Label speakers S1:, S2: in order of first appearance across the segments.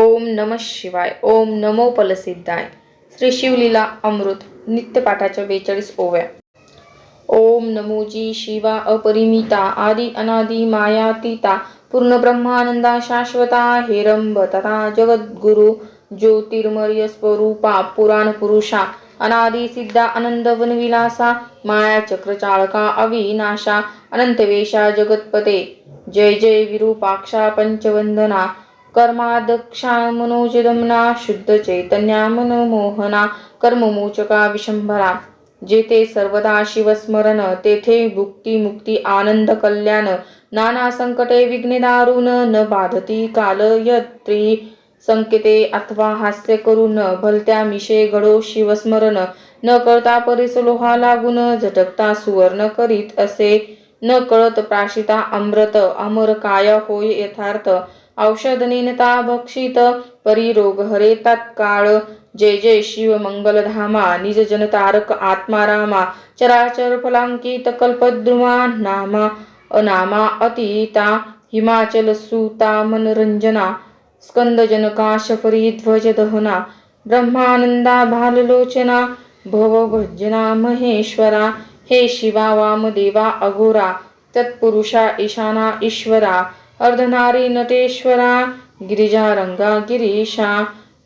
S1: ओम नम शिवाय ओम नमो फलसिद्धाय. श्री शिवलीला अमृत नित्यपाठाच्या बेचाळीस ओव्या. ओम नमोजी शिवा अपरिमिता आदि अनादि मायातीता पूर्ण ब्रह्मानंदा शाश्वता हेरंब तथा जगद्गुरु ज्योतिर्मय स्वरूपा पुराण पुरुषा अनादि सिद्धा आनंद वनविलासा माया चक्रचाळका अविनाशा अनंतवेशा जगतपते. जय जय विरूपाक्षा पंचवंदना. कर्मादक्षा मनोजदमना शुद्ध चैतन्या मनोमोहना कर्ममोचका विशंभरा जेथे सर्वदा शिवस्मरण तेथे भुक्ती मुक्ती आनंद कल्याण नाना संकटे विघ्ने दारुण न बाधती काल यत्री संकेते अथवा हास्य करून भलत्या मिशे घडो शिवस्मरण। न कळता परिस लोहा लागून झटकता सुवर्ण करीत असे। न कळत प्राशिता अमृत अमर काय होय यथार्थ। औषधनिनता भक्षित परिरोग हरे तत्काळ जय जय शिव मंगलधामा। निज जनतारक आत्मारामा। चराचर फलांकित कल्पद्रुमा नामा। अनामा अतीता। हिमाचल सुता मनरंजना। स्कंदजनका शफरी ध्वज दहना ब्रह्मानंदा भाललोचना भवभजना महेश्वरा। हे शिवा वामदेवा अघोरा। तत्पुरुषा ईशाना ईश्वरा। अर्धनारी नटेश्वरा गिरिजारंगा गिरीशा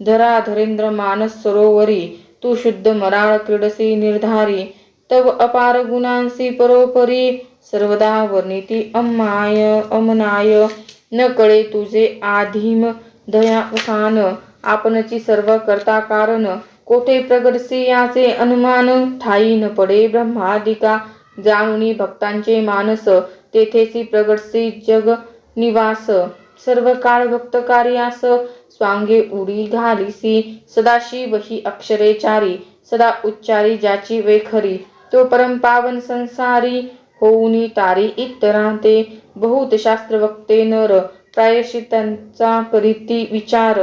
S1: धरा धरेंद्र मानस सरोवरी तू शुद्ध मराळ क्रीडसी निर्धारी तव अपार गुणांसी परोपरी सर्वदा वर्णिती अम्माय अमनाय न कळे तुझे आधीम दया उसान आपणची सर्व करता कारण कोठे प्रगटसी याचे अनुमान ठाई न पडे ब्रह्मादिका जाणुनी भक्तांचे मानस तेथेसी प्रगटसी जग निवास. सर्व काळ भक्त कार्यास स्वांगे उडी घालिसी. सदाशिव ही अक्षरे चारी सदा उच्चारी ज्याची वेखरी तो परमपावन संसारी होऊनी तारी इतरांते बहुत शास्त्र वक्ते नर प्रायश्चितांचा करीती विचार.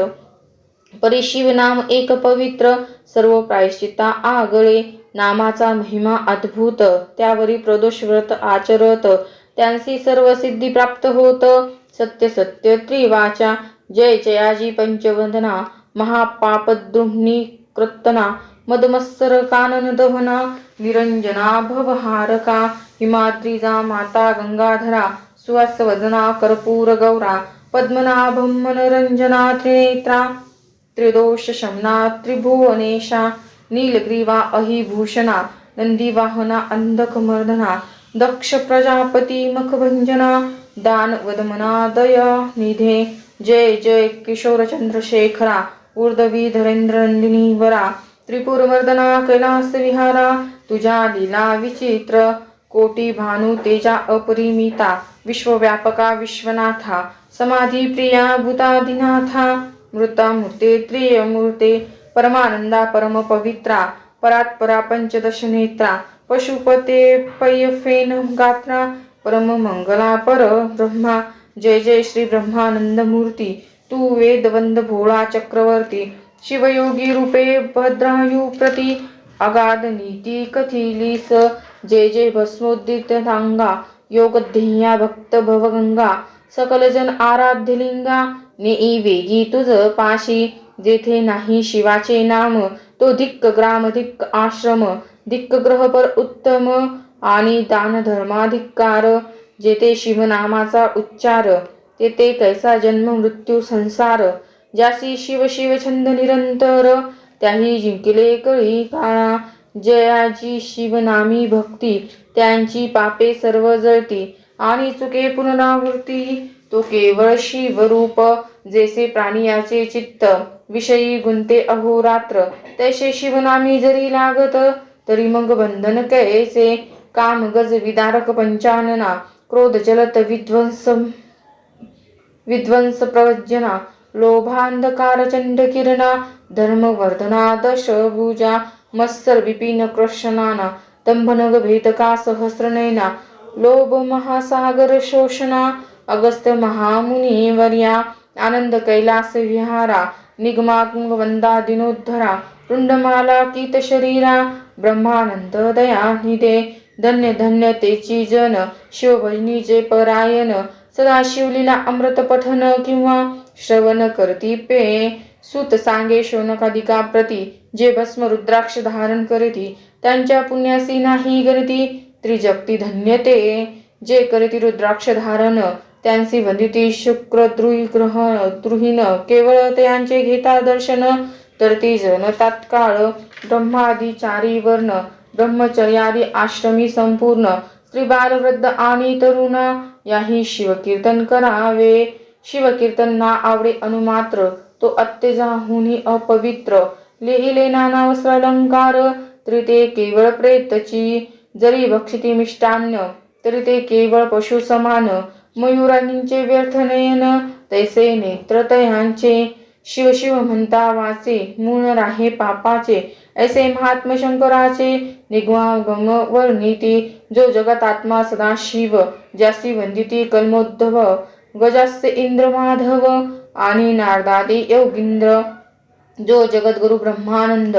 S1: परिशिव नाम एक पवित्र सर्व प्रायश्चिता आगळे. नामाचा महिमा अद्भुत त्यावरी प्रदोष व्रत आचरत. त्यांची सर्व सिद्धी प्राप्त होत. सत्य सत्य त्रिवाचा जय जयाजी पंचवंदना महापापद्रुम्नी कृत्तना मदमत्सर कानन दहना निरंजना भवहारका हिमाद्रीजा माता गंगाधरा सुवासवदना कर्पूर गौरा पद्मनाभं मनोरंजना त्रिनेत्रा त्रिदोष शमना त्रिभुवनेशा नीलग्रीवा अहिभूषणा नंदीवाहना अंधकमर्दना दक्ष प्रजापती मखभंजना दान वदमनादय निधे। जय जय किशोर चंद्रशेखरा ऊर्ध्वी धरेंद्र नंदिनी वरा। त्रिपुरमर्दना कैलास विहारा तुझ्या लीला विचित्र। कोटी भानु तेजा अपरिमिता विश्वव्यापका विश्वनाथा। समाधी प्रिया भूताधिनाथा मृता मूर्ते त्रियमूर्ते परमानंदा परम पवित्रा। परात्परा पंचदश नेत्रा। पशुपते पय्यफेन गात्रा परम मंगला पर ब्रह्मा। जय जय श्री ब्रह्मानंद मूर्ती तू वेदवंद भोळा चक्रवर्ती। शिवयोगी रूपे भद्रायु प्रती। अगाध नीती कथिलीस जय जय भस्मोद्दित धांगा। योगध्येया भक्त भवगंगा सकलजन आराध्यलिंगा नेई वेगी तुझ पाशी। जेथे नाही शिवाचे नाम तो धिक्क ग्राम धिक्क आश्रम। दिक्कग्रह पर उत्तम आणि दान धर्माधिकार जेथे शिवनामाचा उच्चार तेथे कैसा जन्म मृत्यू संसार ज्यासी शिव शिव छंद निरंतर त्याही जिंकले कळी काळा. जयाची शिवनामी भक्ती त्यांची पापे सर्व जळती. आणि चुके पुनरावृत्ती तो केवळ शिवरूप जैसे प्राणियाचे चित्त. विषयी गुंते अहोरात्र तैसे शिवनामी जरी लागत तरी मग बंधन कैसे? काम गज विदारक पंचानना क्रोध जलत विध्वंस विध्वंस प्रवजना लोभांधकार चंड किरणा धर्मवर्धना दशभुजा मत्सर विपिन कृष्णाना दंभनग भेदका सहस्रनयना लोभ महासागर शोषणा अगस्त्य महामुनी वर्या आनंद कैलास विहारा निगमागम वंदा दिनोद्धरा रुंडमाला कीत शरीरा ब्रह्मानंद दया निदे धन्य धन्य तेची जन शिवभजनी जे परायण सदा शिवलीला अमृत पठन किंवा श्रवण करती पे सुत सांगे शोनकादिका प्रती जे भस्म रुद्राक्ष धारण करीती त्यांच्या पुण्यासी नाही गणती त्रिजक्ती धन्य ते जे करीती रुद्राक्ष धारण त्यांसी वंदिती शुक्र द्रुही ग्रह द्रुहीन केवळ त्यांचे घेता दर्शन तर ती जण तात्काळ ब्रह्मादी चारी वर्ण ब्रह्मचर्यादी आश्रमी संपूर्ण स्त्री बाल वृद्ध आणि तरुण याही शिवकीर्तन करावे. शिवकीर्तन ना आवडे अनुमात्र तो अत्यजाहुनी अपवित्र. लिहिले नाना वस्त्र अलंकार तरी ते केवळ प्रेतची. जरी भक्षिती मिष्टान्न तरी ते केवळ पशु समान मयुरांचे व्यर्थ नयन तैसे नेत्र तयांचे. शिव शिव म्हणता वाचे मूळ राहे पापाचे. ऐसे महात्म शंकराचे निगमागम नीती जो जगत आत्मा सदा शिव ज्यासी वंदिती कल्मोद्धव गजास्य इंद्र माधव आणि नारदादी योगींद्र जो जगद्गुरु ब्रह्मानंद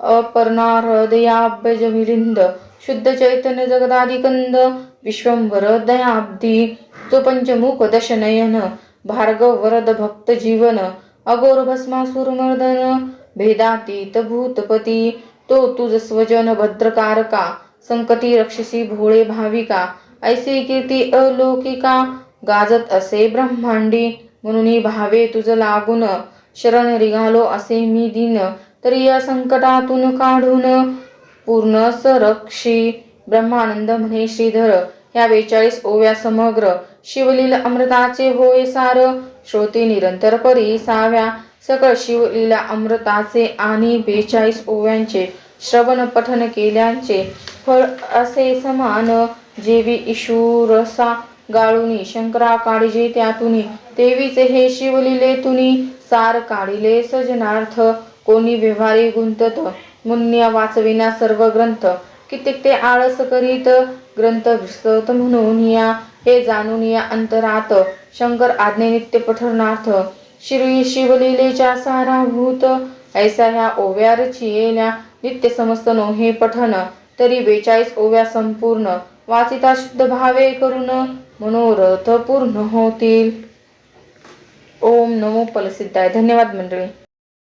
S1: अपर्णाहृदयाभ्यज मिलिंद शुद्ध चैतन्य जगदादिकंद विश्वंवर दयाब्दी तो पंचमुख दशनयन भार्गव वरद भक्त जीवन अगोर भस्मासुर मर्दन भेदातीत भूतपती तो तुझ स्वजन भद्रकारका संकटी रक्षसी भोळे भाविका ऐसी कीर्ती अलौकिका गाजत असे ब्रह्मांडी म्हणून भावे तुझ लागून शरण रिघालो असे मी दिन तरी या संकटातून काढून पूर्ण सरक्षी ब्रह्मानंद म्हणे श्रीधर ह्या बेचाळीस ओव्या समग्र शिवलीला अमृताचे होय सार. श्रोते निरंतर परी साव्या. सकळ शिवलीला अमृताचे आणि बेचाळीस ओव्यांचे श्रवण पठन केल्यांचे फळ असे समान. जेवी ईशुरसा गाळुनी शंकरा काळिजे त्यातुनी. तेवीच हे शिवलीले तुनी. सार काढिले सजनार्थ. कोणी व्यवहारी गुंतत. मुन्या वाचविना सर्व ग्रंथ. कित्येक ते आळस करीत ग्रंथ विसरत म्हणून या हे जाणून या अंतरात शंकर आज्ञे नित्य पठरणार्थ श्री शिवलीलेच्या साराभूत ऐसा ह्या ओव्या रचियेल्या नित्य समस्त नोहे पठन तरी बेचाळीस ओव्या संपूर्ण वाचिता शुद्ध भावे करून मनोरथ पूर्ण होतील. ओम नमो फलसिद्धाय धन्यवाद मंडळी.